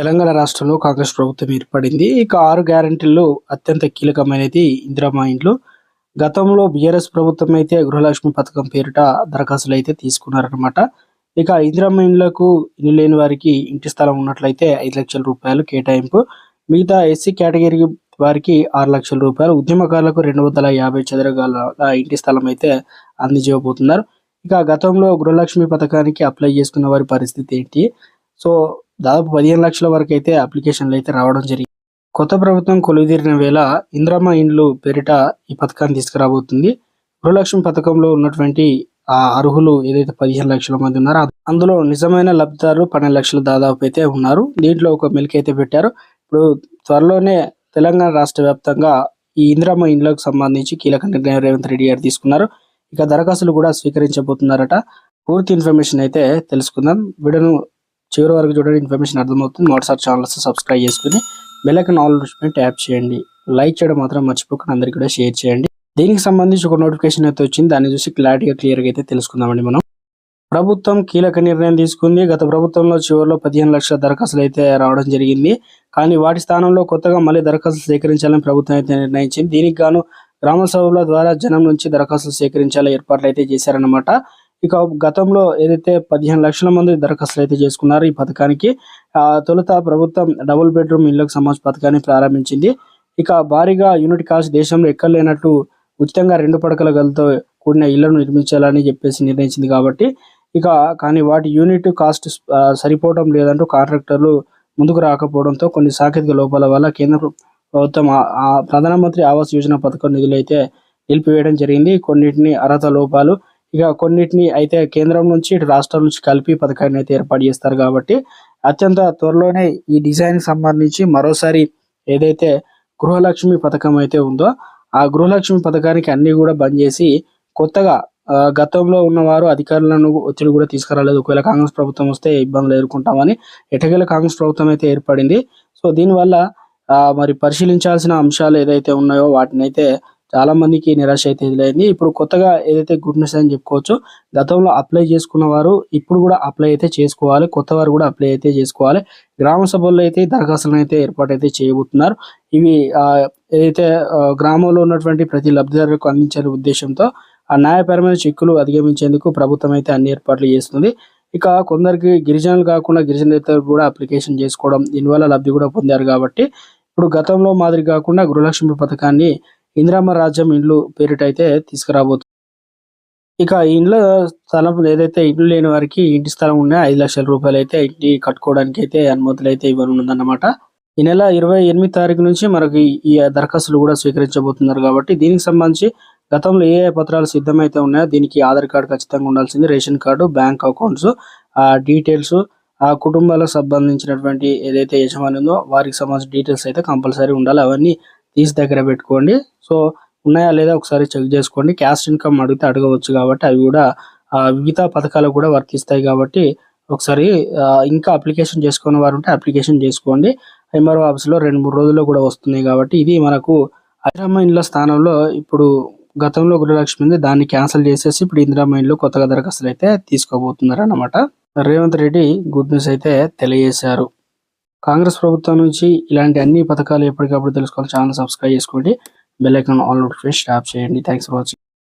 తెలంగాణ రాష్ట్రంలో కాంగ్రెస్ ప్రభుత్వం ఏర్పడింది. ఇక ఆరు గ్యారంటీల్లో అత్యంత కీలకమైనది ఇందిరామా ఇండ్లు. గతంలో బీఆర్ఎస్ ప్రభుత్వం అయితే గృహలక్ష్మి పథకం పేరిట దరఖాస్తులు అయితే తీసుకున్నారనమాట ఇక ఇందిరా ఇండ్లకు ఇల్లు లేని వారికి ఇంటి స్థలం ఉన్నట్లయితే ఐదు లక్షల రూపాయలు కేటాయింపు. మిగతా ఎస్సీ కేటగిరీ వారికి ఆరు లక్షల రూపాయలు. ఉద్యమకారులకు రెండు వందల యాభై చదరగాల ఇంటి స్థలం అయితే అందజేయబోతున్నారు ఇక గతంలో గృహలక్ష్మి పథకానికి అప్లై చేసుకున్న వారి పరిస్థితి ఏంటి? సో దాదాపు పదిహేను లక్షల వరకు అయితే అప్లికేషన్లు అయితే రావడం జరిగింది. కొత్త ప్రభుత్వం కొలువుదీరిన వేళ ఇంద్రమ్మ ఇండ్లు పేరిట ఈ పథకాన్ని తీసుకురాబోతుంది. గృహలక్ష్మి పథకంలో ఉన్నటువంటి ఆ అర్హులు ఏదైతే పదిహేను లక్షల మంది ఉన్నారో అందులో నిజమైన లబ్ధిదారులు పన్నెండు లక్షలు దాదాపు అయితే ఉన్నారు. దీంట్లో ఒక మెలిక అయితే పెట్టారు. ఇప్పుడు త్వరలోనే తెలంగాణ రాష్ట్ర వ్యాప్తంగా ఈ ఇంద్రమ్మ ఇండ్లకు సంబంధించి కీలక నిర్ణయం రేవంత్ రెడ్డి గారు తీసుకున్నారు. ఇక దరఖాస్తులు కూడా స్వీకరించబోతున్నారట. పూర్తి ఇన్ఫర్మేషన్ అయితే తెలుసుకుందాం. వీడియోను చివరి వరకు చూడండి ఇన్ఫర్మేషన్ అర్థమవుతుంది. వాట్సాప్ ఛానల్స్ సబ్స్క్రైబ్ చేసుకుని bell icon all notification tap చేయండి. లైక్ చేయడం మాత్రం మర్చిపోకుండా అందరికీ కూడా షేర్ చేయండి. దీనికి సంబంధించి ఒక నోటిఫికేషన్ అయితే వచ్చింది. దాన్ని చూసి క్లారిటీగా క్లియర్గా అయితే తెలుసుకుందామండి మనం. ప్రభుత్వం కీలక నిర్ణయం తీసుకుంది. గత ప్రభుత్వంలో చివరిలో పదిహేను లక్షల దరఖాస్తులు అయితే రావడం జరిగింది. కానీ వాటి స్థానంలో కొత్తగా మళ్ళీ దరఖాస్తులు సేకరించాలని ప్రభుత్వం అయితే నిర్ణయించింది. దీనికి గాను గ్రామ సభల ద్వారా జనం నుంచి దరఖాస్తులు సేకరించాలని ఏర్పాట్లు అయితే చేశారన్నమాట. ఇక గతంలో ఏదైతే పదిహేను లక్షల మంది దరఖాస్తులు అయితే చేసుకున్నారు ఈ పథకానికి తొలుత ప్రభుత్వం డబుల్ బెడ్రూమ్ ఇళ్ళకు సంబంధించిన పథకాన్ని ప్రారంభించింది. ఇక భారీగా యూనిట్ కాస్ట్ దేశంలో ఎక్కడ లేనట్టు ఉచితంగా రెండు పడకల గలతో కూడిన ఇళ్ళను నిర్మించాలని చెప్పేసి నిర్ణయించింది కాబట్టి ఇక కానీ వాటి యూనిట్ కాస్ట్ సరిపోవడం లేదంటూ కాంట్రాక్టర్లు ముందుకు రాకపోవడంతో కొన్ని సాంకేతిక లోపాల వల్ల కేంద్ర ప్రభుత్వం ప్రధానమంత్రి ఆవాస్ యోజన పథకం నిధులైతే నిలిపివేయడం జరిగింది. కొన్నిటిని అర్హత లోపాలు ఇక కొన్నిటిని అయితే కేంద్రం నుంచి ఇటు రాష్ట్రం నుంచి కలిపి పథకాన్ని అయితే ఏర్పాటు చేస్తారు కాబట్టి అత్యంత త్వరలోనే ఈ డిజైన్ సంబంధించి మరోసారి ఏదైతే గృహలక్ష్మి పథకం అయితే ఉందో ఆ గృహలక్ష్మి పథకానికి అన్ని కూడా బంద్ చేసి కొత్తగా గతంలో ఉన్నవారు అధికారులను ఒత్తిడి కూడా తీసుకురాలేదు. ఒకవేళ కాంగ్రెస్ ప్రభుత్వం వస్తే ఇబ్బందులు ఎదుర్కొంటామని ఎటకేల కాంగ్రెస్ ప్రభుత్వం అయితే ఏర్పడింది. సో దీనివల్ల మరి పరిశీలించాల్సిన అంశాలు ఏదైతే ఉన్నాయో వాటిని అయితే చాలా మందికి నిరాశ అయితే ఎదురైంది ఇప్పుడు కొత్తగా ఏదైతే గుడ్ న్యూస్ అని చెప్పుకోవచ్చు గతంలో అప్లై చేసుకున్న వారు ఇప్పుడు కూడా అప్లై అయితే చేసుకోవాలి. కొత్త వారు కూడా అప్లై అయితే చేసుకోవాలి. గ్రామ సభల్లో అయితే దరఖాస్తులను అయితే ఏర్పాటు అయితే చేయబోతున్నారు. ఇవి ఏదైతే గ్రామంలో ఉన్నటువంటి ప్రతి లబ్ధిదారులకు అందించే ఉద్దేశంతో ఆ న్యాయపరమైన చిక్కులు అధిగమించేందుకు ప్రభుత్వం అయితే అన్ని ఏర్పాట్లు చేస్తుంది. ఇక కొందరికి గిరిజనులు కాకుండా గిరిజనేతలు కూడా అప్లికేషన్ చేసుకోవడం దీనివల్ల లబ్ధి కూడా పొందారు కాబట్టి ఇప్పుడు గతంలో మాదిరి కాకుండా గృహలక్ష్మి పథకాన్ని ఇందిరామ రాజ్యం ఇండ్లు పేరిటైతే తీసుకురాబోతుంది ఇక ఇండ్ల స్థలం ఏదైతే ఇండ్లు లేని వారికి ఇంటి స్థలం ఉన్నాయో ఐదు లక్షల రూపాయలు అయితే ఇంటి కట్టుకోవడానికి అయితే అనుమతులు అయితే ఇవ్వనుందన్నమాట ఈ నెల ఇరవై ఎనిమిది తారీఖు నుంచి మనకి ఈ దరఖాస్తులు కూడా స్వీకరించబోతున్నారు కాబట్టి దీనికి సంబంధించి గతంలో ఏ పత్రాలు సిద్ధమైతే ఉన్నాయో దీనికి ఆధార్ కార్డు ఖచ్చితంగా ఉండాల్సింది రేషన్ కార్డు బ్యాంక్ అకౌంట్స్ ఆ డీటెయిల్స్ ఆ కుటుంబాలకు సంబంధించినటువంటి ఏదైతే యజమాని ఉందో వారికి సంబంధించిన డీటెయిల్స్ అయితే కంపల్సరీ ఉండాలి. అవన్నీ తీసి దగ్గర పెట్టుకోండి. సో ఉన్నాయా లేదా ఒకసారి చెక్ చేసుకోండి. క్యాస్ట్ ఇన్కమ్ అడిగితే అడగవచ్చు కాబట్టి అవి కూడా వివిధ పథకాలు కూడా వర్తిస్తాయి కాబట్టి ఒకసారి ఇంకా అప్లికేషన్ చేసుకున్న వారు ఉంటే అప్లికేషన్ చేసుకోండి. ఎంఆర్ఓ ఆఫీస్లో రెండు మూడు రోజుల్లో కూడా వస్తున్నాయి కాబట్టి ఇది మనకు ఐరమ్మ ఇండ్ల స్థానంలో ఇప్పుడు గతంలో గృహలక్ష్మి ఉంది. దాన్ని క్యాన్సిల్ చేసేసి ఇప్పుడు ఇందిరామ్మ ఇండ్లు కొత్తగా దరఖాస్తులు అయితే తీసుకోబోతున్నారు అన్నమాట రేవంత్ రెడ్డి గుడ్ న్యూస్ అయితే తెలియజేశారు. కాంగ్రెస్ ప్రభుత్వం నుంచి ఇలాంటి అన్ని పథకాలు ఎప్పటికప్పుడు తెలుసుకోవాలి. ఛానల్ సబ్స్క్రైబ్ చేసుకోండి. Bell icon all notification tap చేయండి. Thanks for watching.